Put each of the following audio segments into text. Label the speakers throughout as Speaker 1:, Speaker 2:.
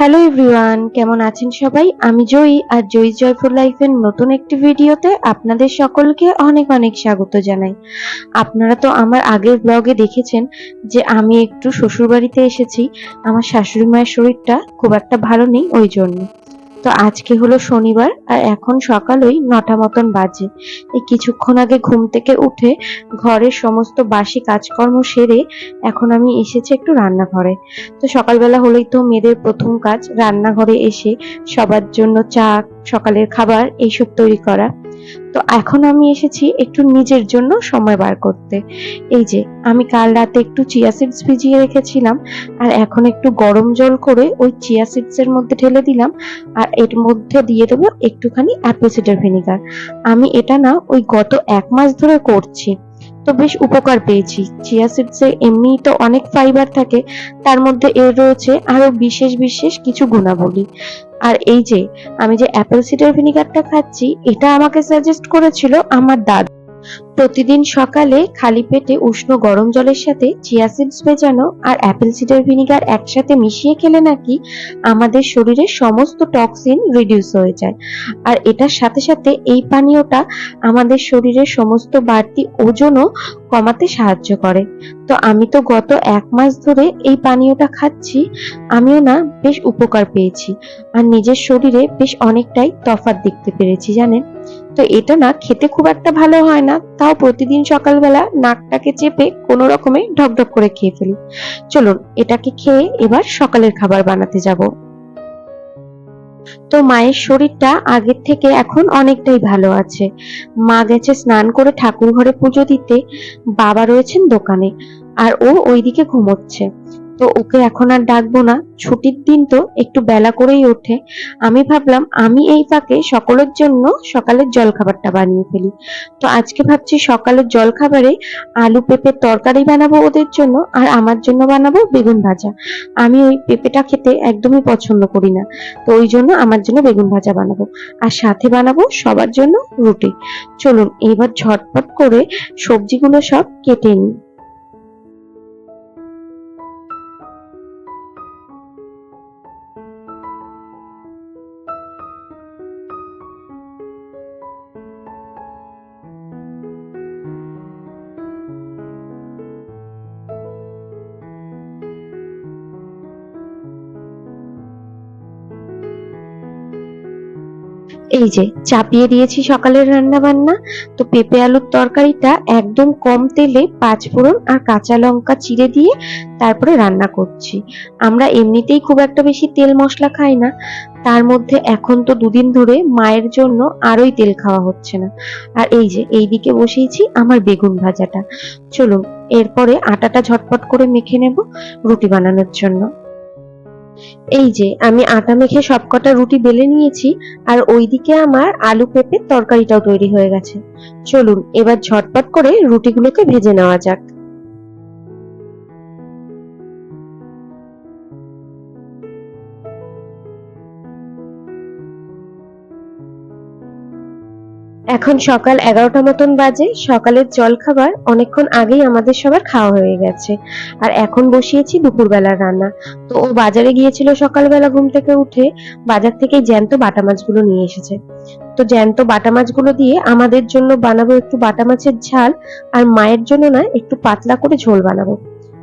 Speaker 1: Hello everyone কেমন আছেন সবাই? আমি জয়ী আর জয়ী জয়ফুল লাইফের নতুন একটি ভিডিওতে আপনাদের সকলকে অনেক অনেক স্বাগত জানাই। আপনারা তো আমার আগের ব্লগে দেখেছেন যে আমি একটু শ্বশুরবাড়িতে এসেছি। আমার শাশুড়ি মায়ের শরীরটা খুব একটা ভালো নেই, ওই জন্য। তো আজকে হলো শনিবার আর এখন সকাল ওই নটা মতন বাজে। এই কিছুক্ষণ আগে ঘুম থেকে উঠে ঘরের সমস্ত বাসি কাজকর্ম সেরে এখন আমি এসেছি একটু রান্নাঘরে। তো সকালবেলা হলেই তো মেয়েদের প্রথম কাজ রান্নাঘরে এসে সবার জন্য চা সকালের খাবার, এইসব তৈরি করা। তো এখন আমি এসেছি একটু নিজের জন্য সময় বার করতে। এই যে, আমি কাল রাতে একটু চিয়া সিডস ভিজিয়ে রেখেছিলাম, আর এখন একটু গরম জল করে ওই চিয়া সিডস এর মধ্যে ঢেলে দিলাম, আর এর মধ্যে দিয়ে দেবো একটুখানি অ্যাপেল সিডার ভিনিগার। আমি এটা না ওই গত এক মাস ধরে করছি। তো বেশ উপকার পেয়েছি। চিয়া সিডসে এমনি তো অনেক ফাইবার থাকে, তার মধ্যে এর রয়েছে আরও বিশেষ বিশেষ কিছু গুণাবলী। আর এই যে, আমি যে অ্যাপেল সিডার ভিনিগারটা খাচ্ছি, এটা আমাকে সাজেস্ট করেছিল আমার দাদা। প্রতিদিন সকালে খালি পেটে উষ্ণ গরম জলের সাথে চিয়া সিডস ভেজানো আর অ্যাপেল সিডার ভিনিগার একসাথে মিশিয়ে খেলে নাকি আমাদের শরীরের সমস্ত টক্সিন রিডিউস হয়ে যায়। আর এটার সাথে সাথে এই পানীয়টা আমাদের শরীরের সমস্ত বাড়তি ওজনও কমাতে সাহায্য করে। তো আমি তো গত এক মাস ধরে এই পানীয়টা খাচ্ছি, আমিও না বেশ উপকার পেয়েছি। আর নিজের শরীরে বেশ অনেকটাই তফাৎ দেখতে পেরেছি, জানেন? তো এটা না খেতে খুব একটা ভালো হয় না। তাও প্রতিদিন সকালবেলা নাকটাকে চেপে কোনো রকমে ঢকঢক করে খেয়ে ফেলি। চলুন, এটাকে খেয়ে এবার সকালের খাবার বানাতে যাব। তো মায়ের শরীরটা আগের থেকে এখন অনেকটাই ভালো আছে। মা গেছে স্নান করে ঠাকুর ঘরে পুজো দিতে। বাবা রয়েছেন দোকানে, আর ও ওইদিকে ঘুমোচ্ছে। তো ওকে এখন আর ডাকবো না। ছুটির দিন তো একটু বেলা করেই ওঠে। আমি ভাবলাম, আমি এই ফাঁকে সকলের জন্য সকালের জলখাবারটা বানিয়ে ফেলি। তো আজকে ভাবছি সকালের জলখাবারে আলু পেঁপের তরকারি বানাবো ওদের জন্য আর আমার জন্য বানাবো বেগুন ভাজা। আমি ওই পেঁপেটা খেতে একদমই পছন্দ করি না। তো ওই জন্য আমার জন্য বেগুন ভাজা বানাবো। আর সাথে বানাবো সবার জন্য রুটি। চলুন এবার ঝটপট করে সবজিগুলো সব কেটে নিই। এই যে, চাপিয়ে দিয়েছি সকালের রান্না বান্না তো পেঁপে আলুর তরকারিটা একদম কম তেলে পাঁচ ফোড়ন আর কাঁচা লঙ্কা চিড়ে দিয়ে তারপরে রান্না করছি। আমরা এমনিতেই খুব একটা বেশি তেল মশলা খাই না। তার মধ্যে এখন তো দুদিন ধরে মায়ের জন্য আরোই তেল খাওয়া হচ্ছে না। আর এই যে এইদিকে বসিয়েছি আমার বেগুন ভাজাটা। চলুন, এরপরে আটাটা ঝটপট করে মেখে নেব রুটি বানানোর জন্য। এই যে, আমি আটা মেখে সবকটা রুটি বেলে নিয়েছি, আর ওইদিকে আমার আলু পেঁপের তরকারিটাও তৈরি হয়ে গেছে। চলুন, এবার ঝটপট করে রুটিগুলোকে ভেজে নেওয়া যাক। এখন সকাল এগারোটা মতন বাজে, সকালের জল খাবার অনেকক্ষণ আগেই আমাদের সবার খাওয়া হয়ে গেছে। আর এখন বসিয়েছি দুপুরবেলার রান্না। তো ও বাজারে গিয়েছিল সকালবেলা ঘুম থেকে উঠে, বাজার থেকে জ্যান্ত বাটা মাছগুলো নিয়ে এসেছে। তো জ্যান্ত বাটা মাছগুলো দিয়ে আমাদের জন্য বানাবো একটু বাটা মাছের ঝাল, আর মায়ের জন্য না একটু পাতলা করে ঝোল বানাবো।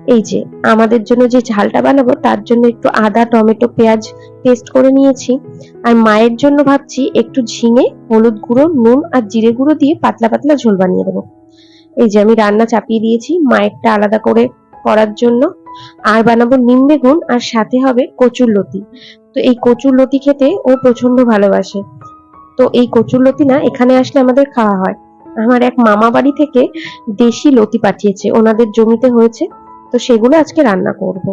Speaker 1: এই যে, আমাদের জন্য যে ঝালটা বানাবো, তার জন্য একটু আদা, টমেটো, পেঁয়াজ পেস্ট করে নিয়েছি। আর মায়ের জন্য ভাবছি একটু ঝিঙে, হলুদ গুঁড়ো, নুন আর জিরে গুঁড়ো দিয়ে পাতলা পাতলা ঝোল বানিয়ে দেবো। এই যে, আমি রান্না চাপিয়ে দিয়েছি মায়েরটা আলাদা করে করার জন্য। আর বানাবো নিম বেগুন, আর সাথে হবে কচুর লতি। তো এই কচুর লতি খেতে ও প্রচণ্ড ভালোবাসে। তো এই কচুর লতি না, এখানে আসলে আমাদের খাওয়া হয়। আমার এক মামা বাড়ি থেকে দেশি লতি পাঠিয়েছে, ওনাদের জমিতে হয়েছে। তো সেগুলো আজকে রান্না করব।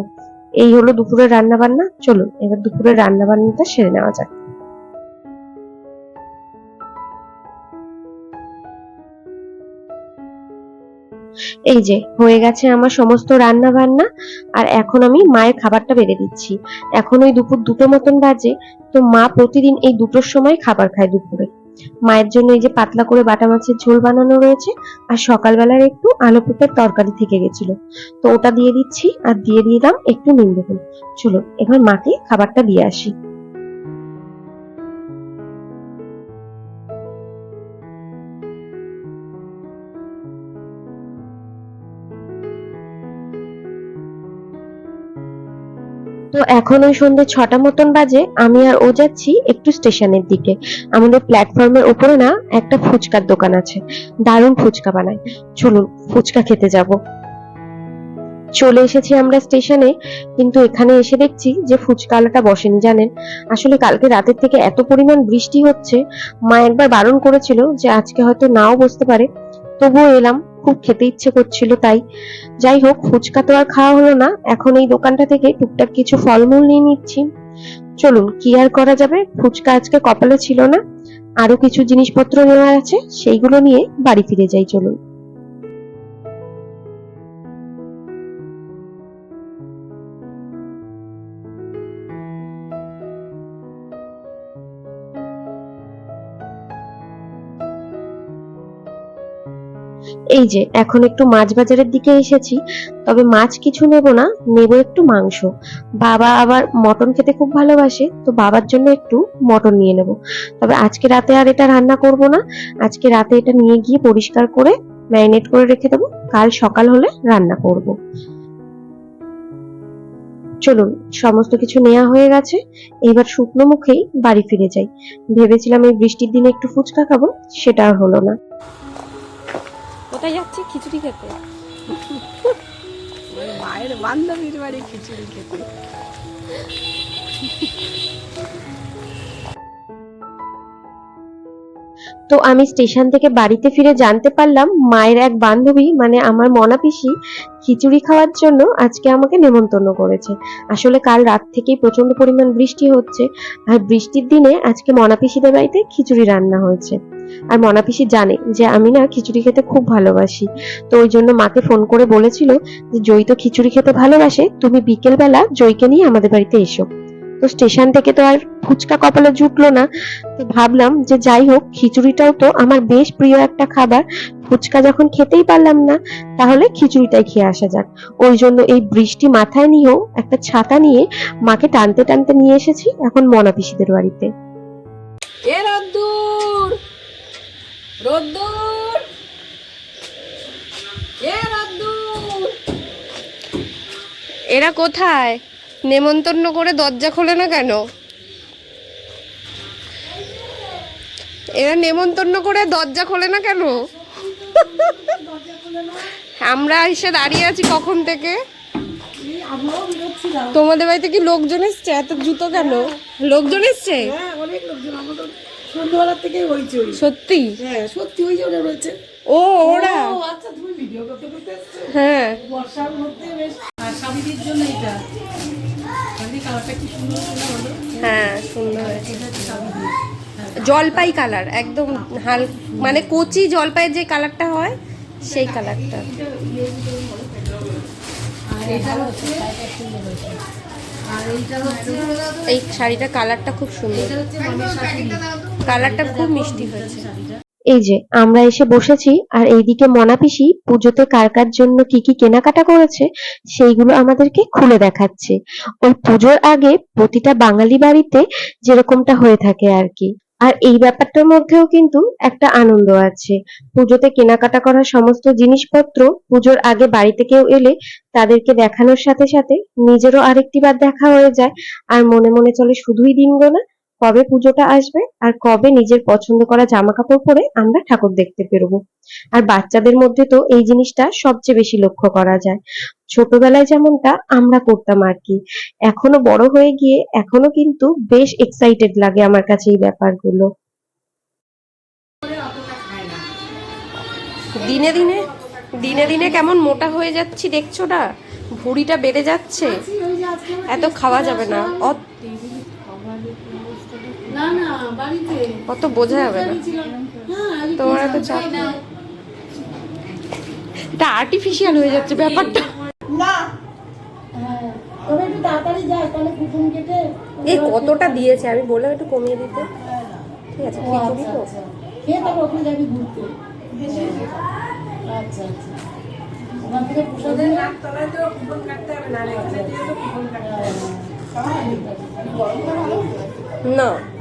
Speaker 1: এই হলো দুপুরের রান্না বান্না চলুন, এবার দুপুরের রান্না বান্নাটা সেরে নেওয়া যাক। এই যে, হয়ে গেছে আমার সমস্ত রান্না বান্না আর এখন আমি মায়ের খাবারটা বেড়ে দিচ্ছি। এখন ওই দুপুর দুটো মতন বাজে, তো মা প্রতিদিন এই দুটোর সময় খাবার খায় দুপুরে। মায়ের জন্য এই যে পাতলা করে বাটা মাছের ঝোল বানানো রয়েছে, আর সকালবেলার একটু আলু পেঁপের তরকারি থেকে গেছিল। তো ওটা দিয়ে দিচ্ছি, আর দিয়ে দিলাম একটু নিম্বু ফুল চলো, এবার মাকে খাবারটা দিয়ে আসি। এখন ওই সন্ধ্যে ছটা মতন বাজে, আমি আর ও যাচ্ছি একটু স্টেশনের দিকে। আমাদের প্ল্যাটফর্মের উপরে না একটা ফুচকার দোকান আছে। দারুণ ফুচকা বানায়। চলুন, ফুচকা খেতে যাব। চলে এসেছি আমরা স্টেশনে, কিন্তু এখানে এসে দেখছি যে ফুচকালাটা বসেনি, জানেন? আসলে কালকে রাতের থেকে এত পরিমাণ বৃষ্টি হচ্ছে, মা একবার বারণ করেছিল যে আজকে হয়তো নাও বসতে পারে। তবুও এলাম খুব খেতে ইচ্ছে করছিল তাই। যাই হোক, ফুচকা তো আর খাওয়া হলো না। এখন এই দোকানটা থেকে টুকটাক কিছু ফলমূল নিয়ে নিচ্ছি। চলুন, কি আর করা যাবে? ফুচকা আজকে কপালে ছিল না। আরও কিছু জিনিসপত্র নেওয়া আছে, সেইগুলো নিয়ে বাড়ি ফিরে যাই, চলুন। এই যে, এখন একটু মাছ বাজারের দিকে এসেছি, তবে মাছ কিছু নেব না, নেব একটু মাংস। বাবা আবার মটন খেতে খুব ভালোবাসে, তো বাবার জন্য একটু মটন নিয়ে নেব। তবে আজকে রাতে আর এটা রান্না করব না, আজকে রাতে এটা নিয়ে গিয়ে পরিষ্কার করে ম্যারিনেট করে রেখে দেবো, কাল সকাল হলে রান্না করব। চলুন, সমস্ত কিছু নেওয়া হয়ে গেছে, এবার শুকনো মুখেই বাড়ি ফিরে যাই। ভেবেছিলাম এই বৃষ্টির দিনে একটু ফুচকা খাব, সেটা আর হলো না।
Speaker 2: কোথায় যাচ্ছে? খিচুড়ি খেতে।
Speaker 3: মায়ের বান্ধবীর বাড়ি খিচুড়ি খেতে।
Speaker 1: তো আমি স্টেশন থেকে বাড়িতে ফিরে জানতে পারলাম মায়ের এক বান্ধবী মানে আমার মনা পিসি, খিচুড়ি খাওয়ার জন্য আজকে আমাকে নেমন্তন্ন করেছে। আসলে কাল রাত থেকেই প্রচণ্ড পরিমাণ বৃষ্টি হচ্ছে, আর বৃষ্টির দিনে আজকে মনা পিসিদের বাড়িতে খিচুড়ি রান্না হয়েছে। আর মনা পিসি জানে যে আমি না খিচুড়ি খেতে খুব ভালোবাসি, তো ওই জন্য মাকে ফোন করে বলেছিল যে, জয় তো খিচুড়ি খেতে ভালোবাসে, তুমি বিকেলবেলা জয়কে নিয়ে আমাদের বাড়িতে এসো। তো স্টেশন থেকে তো আর ফুচকা কপালে জুটলো না। তো ভাবলাম যে যাই হোক খিচুড়িটাও তো আমার বেশ প্রিয় একটা খাবার। ফুচকা যখন খেতেই পারলাম না তাহলে খিচুড়িটাই খেয়ে আসা যাক। ওই জন্য এই বৃষ্টি মাথায় নিয়েও একটা ছাতা নিয়ে মাকে টানতে টানতে নিয়ে এসেছি এখন মনা পিসিদের বাড়িতে।
Speaker 3: এ রোদ্দুর রোদ্দুর এ রোদ্দুর।
Speaker 2: এরা কোথায়? নেমন্তন্ন করে দরজা খোলে না কেন? এরা নেমন্তন্ন করে দরজা খোলে না কেন? আমরা এসে দাঁড়িয়ে আছি কখন থেকে? তোমাদের বাড়িতে কি লোকজন এসছে? এত জুতো কেন? লোকজন এসছে?
Speaker 3: হ্যাঁ
Speaker 2: সত্যি?
Speaker 3: হ্যাঁ সত্যি ওই যে রয়েছে।
Speaker 2: ও ওরা?
Speaker 3: আচ্ছা তুমি ভিডিও করতে করতে
Speaker 2: হ্যাঁ।
Speaker 3: বর্ষার মধ্যে বেশ স্বামীদের জন্য এটা।
Speaker 2: হ্যাঁ সুন্দর। হয়েছে জলপাই কালার একদম হাল মানে কচি জলপাইয়ের যে কালারটা হয় সেই কালারটা এই শাড়িটা কালারটা খুব সুন্দর। কালারটা খুব মিষ্টি হয়েছে।
Speaker 1: এই যে, আমরা এসে বসেছি, আর এইদিকে মনা পিসি পুজোতে কার কার জন্য কি কি কেনাকাটা করেছে, সেইগুলো আমাদেরকে খুলে দেখাচ্ছে। ওই পুজোর আগে প্রতিটা বাঙালি বাড়িতে যেরকমটা হয়ে থাকে আর কি। আর এই ব্যাপারটার মধ্যেও কিন্তু একটা আনন্দ আছে। পুজোতে কেনাকাটা করা সমস্ত জিনিসপত্র পুজোর আগে বাড়িতে কেউ এলে তাদেরকে দেখানোর সাথে সাথে নিজেরও আরেকটি বার দেখা হয়ে যায়, আর মনে মনে চলে শুধুই দিন গোনা কবে পুজোটা আসবে আর কবে নিজের পছন্দ করা জামা কাপড় পরে আমরা ঠাকুর দেখতে বেরোবো। আর বাচ্চাদের মধ্যে তো এই জিনিসটা সবচেয়ে বেশি লক্ষ্য করা যায়। ছোটবেলায় যেমনটা আমরা করতাম আর কি। এখনও বড় হয়ে গিয়ে এখনও কিন্তু বেশ এক্সাইটেড লাগে আমার কাছে এই ব্যাপারগুলো।
Speaker 2: দিনে দিনে দিনে দিনে কেমন মোটা হয়ে যাচ্ছি দেখছ না ভুঁড়িটা বেড়ে যাচ্ছে। এত খাওয়া যাবে না।
Speaker 3: না না বাড়িতে।
Speaker 2: অত বোঝা যাবে না।
Speaker 3: হ্যাঁ
Speaker 2: তোমার এত চাপ। এটা আর্টিফিশিয়াল হয়ে যাচ্ছে ব্যাপারটা।
Speaker 3: না। তবে একটু তাড়াতাড়ি যাস তাহলে কুকুন কেটে
Speaker 2: এই কতটা দিয়েছে? আমি বললাম একটু কমিয়ে দিতে। ঠিক আছে খিচুড়ি
Speaker 3: আচ্ছা
Speaker 2: তো।
Speaker 3: আচ্ছা। খেয়ে তারপর ওখানে যাবি ঘুরতে। আচ্ছা আচ্ছা। ওখান থেকে প্রসাদ এনে- আচ্ছা,
Speaker 2: না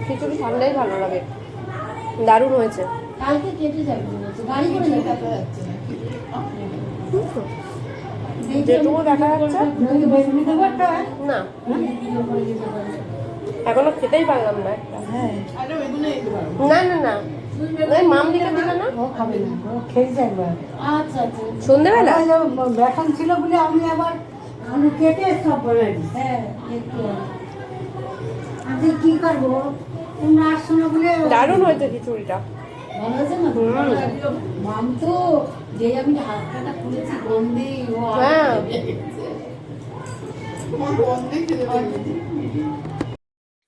Speaker 2: খিচুড়ি ঠান্ডাই ভালো লাগে। দারুণ হয়েছে।
Speaker 3: কালকে কেটে যাবে গাড়ি করে যাবে।
Speaker 2: যেটুকু দেখা যাচ্ছে। না। এখনও খেতেই পারলাম না না না না। ওই মাম দিল না?
Speaker 3: না খেয়েছে একবার আচ্ছা আচ্ছা।
Speaker 2: সন্ধ্যেবেলা
Speaker 3: ছিল বলে আমি আবার আমি কেটে সব বানাই হ্যাঁ একটু আমি কি করব? তোমরা আসছো না বলে
Speaker 2: দারুণ হয়েছে খিচুড়িটা।
Speaker 3: ভালো আছে না? মাম তো যে আমি হাত কাটা খুলেছি গন্ধে ও
Speaker 2: হ্যাঁ।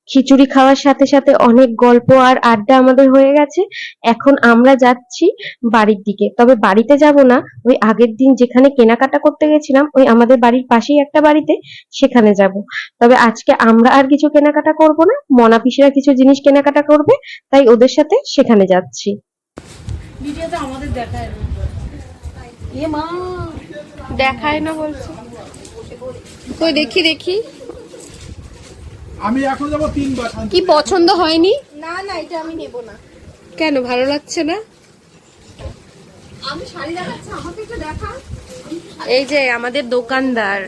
Speaker 1: খিচুড়ি খাওয়ার সাথে সাথে অনেক গল্প আর আড্ডা আমাদের হয়ে গেছে। এখন আমরা যাচ্ছি বাড়ির দিকে। তবে বাড়িতে যাব না। ওই আগের দিন যেখানে কেনাকাটা করতে গেছিলাম ওই আমাদের বাড়ির পাশেই একটা বাড়িতে সেখানে যাব। তবে আজকে আমরা আর কিছু কেনাকাটা করব না। মনা পিসিরা কিছু জিনিস কেনাকাটা করবে তাই ওদের সাথে সেখানে যাচ্ছি।
Speaker 3: ভিডিওতে আমাদের দেখায় না। এ মা।
Speaker 2: দেখায় না বলছে। কই দেখি দেখি।
Speaker 4: আমি এখন যাব তিনবার।
Speaker 2: কি পছন্দ হয়নি?
Speaker 5: না না এটা আমি নেব না।
Speaker 2: কেন ভালো লাগছে না?
Speaker 5: আমি শাড়ি দেখাচ্ছি আমাকে একটু দেখা।
Speaker 2: এই যে আমাদের দোকানদার।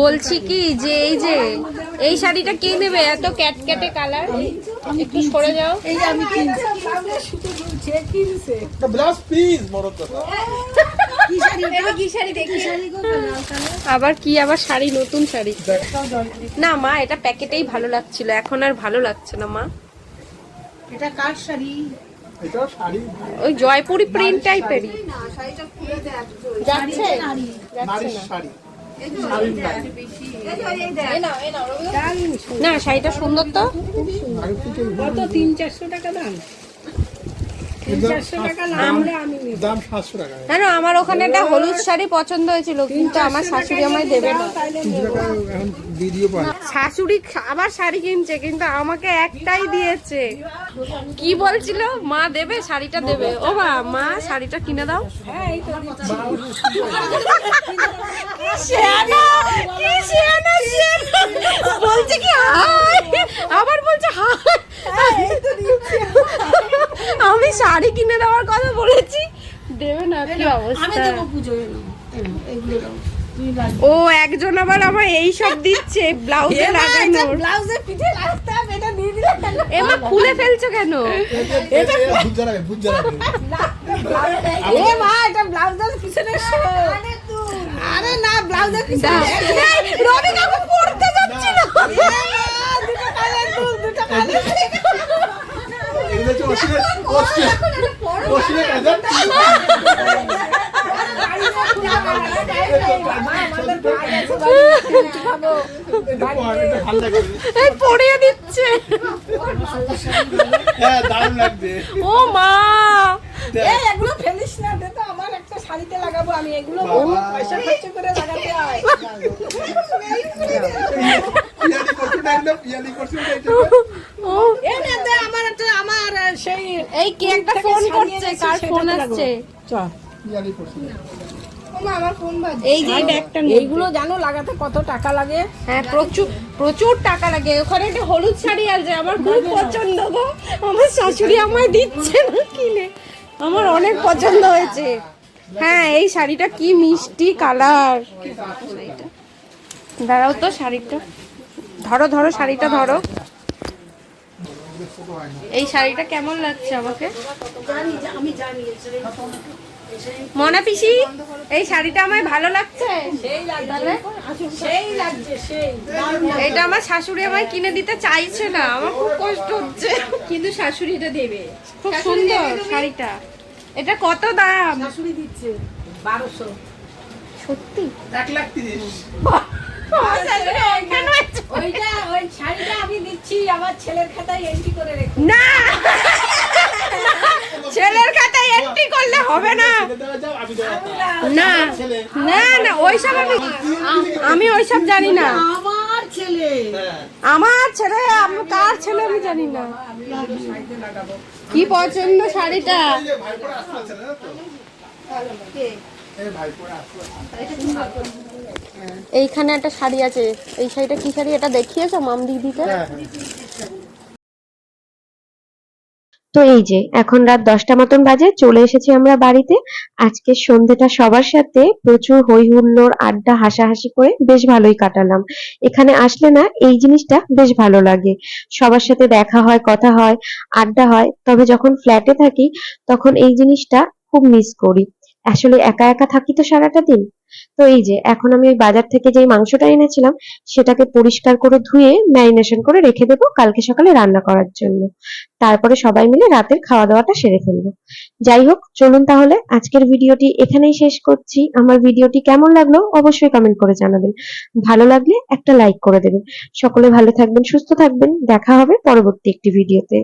Speaker 2: বলছি কি যে এই যে এই শাড়িটা কে নেবে? এত ক্যাটক্যাটে কালার। একটু সরে যাও।
Speaker 5: এই যে আমি কিনছি। সুতো ঝুলছে কিনছে।
Speaker 4: ব্লাউজ প্লিজ বড় কথা।
Speaker 2: আবার কি আবার শাড়ি নতুন শাড়ি? না মা এটা প্যাকেটেই ভালো লাগছিল এখন আর ভালো লাগছে না মা।
Speaker 3: এটা কার শাড়ি?
Speaker 4: এটা
Speaker 2: ওই জয়পুরি প্রিন্ট টাইপেরই।
Speaker 5: না শাড়িটা
Speaker 2: যাচ্ছে? না? শাড়িটা সুন্দর তো।
Speaker 3: কত তিন চারশো টাকা দাম।
Speaker 2: আমরা
Speaker 4: দাম সাতশো টাকা।
Speaker 2: জানো আমার ওখানে একটা হলুদ শাড়ি পছন্দ হয়েছিল, কিন্তু আমার শাশুড়ি আমায় দেবে না। শাশুড়ি আবার শাড়ি কিনছে, কিন্তু আমাকে একটাই দিয়েছে। কি বলছিল? মা দেবে, শাড়িটা দেবে। ও মা মা, শাড়িটা কিনে দাও। বলছে কি আবার বলছে আমি শাড়ি কিনে দেওয়ার কথা বলেছি। দেবে না? কি
Speaker 3: আমি
Speaker 2: অবস্থা ও একজন আবার আমার এই সব দিচ্ছে ব্লাউজে লাগানোর।
Speaker 5: ব্লাউজে পিঠে রাখতে হবে এটা দিয়ে দিলে
Speaker 2: এমা খুলে ফেলছো কেন?
Speaker 4: ভুজ জ্বালাবে ভুজ জ্বালাবে।
Speaker 5: এ মা এটা ব্লাউজের পিছনে শো। আরে না ব্লাউজের পিছনে রবি কাকু পড়তে যাচ্ছিল। দুটো কালার দুটো কালার
Speaker 2: পড়িয়ে দিচ্ছে
Speaker 4: হ্যাঁ দারুণ লাগবে
Speaker 2: ও মা
Speaker 5: এই এগুলো ফেলিস না দে তো আমার একটা শাড়িতে লাগাবো আমি এগুলো পয়সা খরচ করে লাগাতে হয়
Speaker 4: পিয়ালি করছ না পিয়ালি করছ। না এটা
Speaker 2: ও
Speaker 5: এ না দে আমার একটা আমার সেই
Speaker 2: এই কে একটা ফোন করছে? কার ফোন আসছে?
Speaker 4: পিয়ালি করছ
Speaker 5: ওমা, আমার
Speaker 2: এই যে ব্যাগটা
Speaker 5: এইগুলো জানো লাগাতে কত টাকা লাগে?
Speaker 2: হ্যাঁ প্রচুর প্রচুর। টাকা লাগে। ওখানে একটা হলুদ শাড়ি আছে আমার খুব পছন্দ গো। আমার শাশুড়ি আমায় দিচ্ছে না কিনে। আমার অনেক পছন্দ হয়েছে। হ্যাঁ এই শাড়িটা কি মিষ্টি কালার? দাঁড়াও তো শাড়িটা। ধরো ধরো শাড়িটা ধরো। এই শাড়িটা কেমন লাগছে আমাকে? মনা পিসি এই শাড়িটা আমায় ভালো লাগছে? এটা আমার শাশুড়ি আমায় কিনে দিতে চাইছে না। আমার খুব কষ্ট হচ্ছে।
Speaker 5: কিন্তু শাশুড়ি এটা দেবে।
Speaker 2: খুব সুন্দর শাড়িটা। এটা কত দাম?
Speaker 3: শাশুড়ি দিচ্ছে বারোশো।
Speaker 2: সত্যি?
Speaker 4: এক লাখ তিরিশ।
Speaker 5: ওই আমি ছেলের খাতায় এন্ট্রি
Speaker 2: করলে হবে না।
Speaker 4: আমি।
Speaker 2: না। না না, ওইসব আমি আমি ওইসব জানি না।
Speaker 3: আমার
Speaker 5: ছেলে
Speaker 2: আমার কার ছেলে আমি জানি না। কি পছন্দ শাড়িটা? এইখানে একটা শাড়ি আছে। এই শাড়িটা কি শাড়ি? এটা দেখিয়েছো মাম দিদিতে
Speaker 4: হ্যাঁ
Speaker 1: তো এই যে এখন রাত দশটা মতন বাজে চলে এসেছি আমরা বাড়িতে। আজকে সন্ধ্যেটা সবার সাথে প্রচুর হই হুল্লোড় আড্ডা হাসাহাসি করে বেশ ভালোই কাটালাম। এখানে আসলে না এই জিনিসটা বেশ ভালো লাগে। সবার সাথে দেখা হয় কথা হয় আড্ডা হয় তবে যখন ফ্ল্যাটে থাকি তখন এই জিনিসটা খুব মিস করি। আসলে একা একা থাকি তো সারাটা দিন। তো এই যে, এখন আমি ওই বাজার থেকে যেই মাংসটা এনেছিলাম, সেটাকে পরিষ্কার করে ধুয়ে ম্যারিনেশন করে রেখে দেবো কালকে সকালে রান্না করার জন্য। তারপরে সবাই মিলে রাতের খাওয়া দাওয়াটা সেরে ফেলব। যাই হোক, চলুন তাহলে আজকের ভিডিওটি এখানেই শেষ করছি। আমার ভিডিওটি কেমন লাগল অবশ্যই কমেন্ট করে জানাবেন। ভালো লাগলে একটা লাইক করে দেবেন। সকলে ভালো থাকবেন, সুস্থ থাকবেন। দেখা হবে পরবর্তী একটি ভিডিওতে।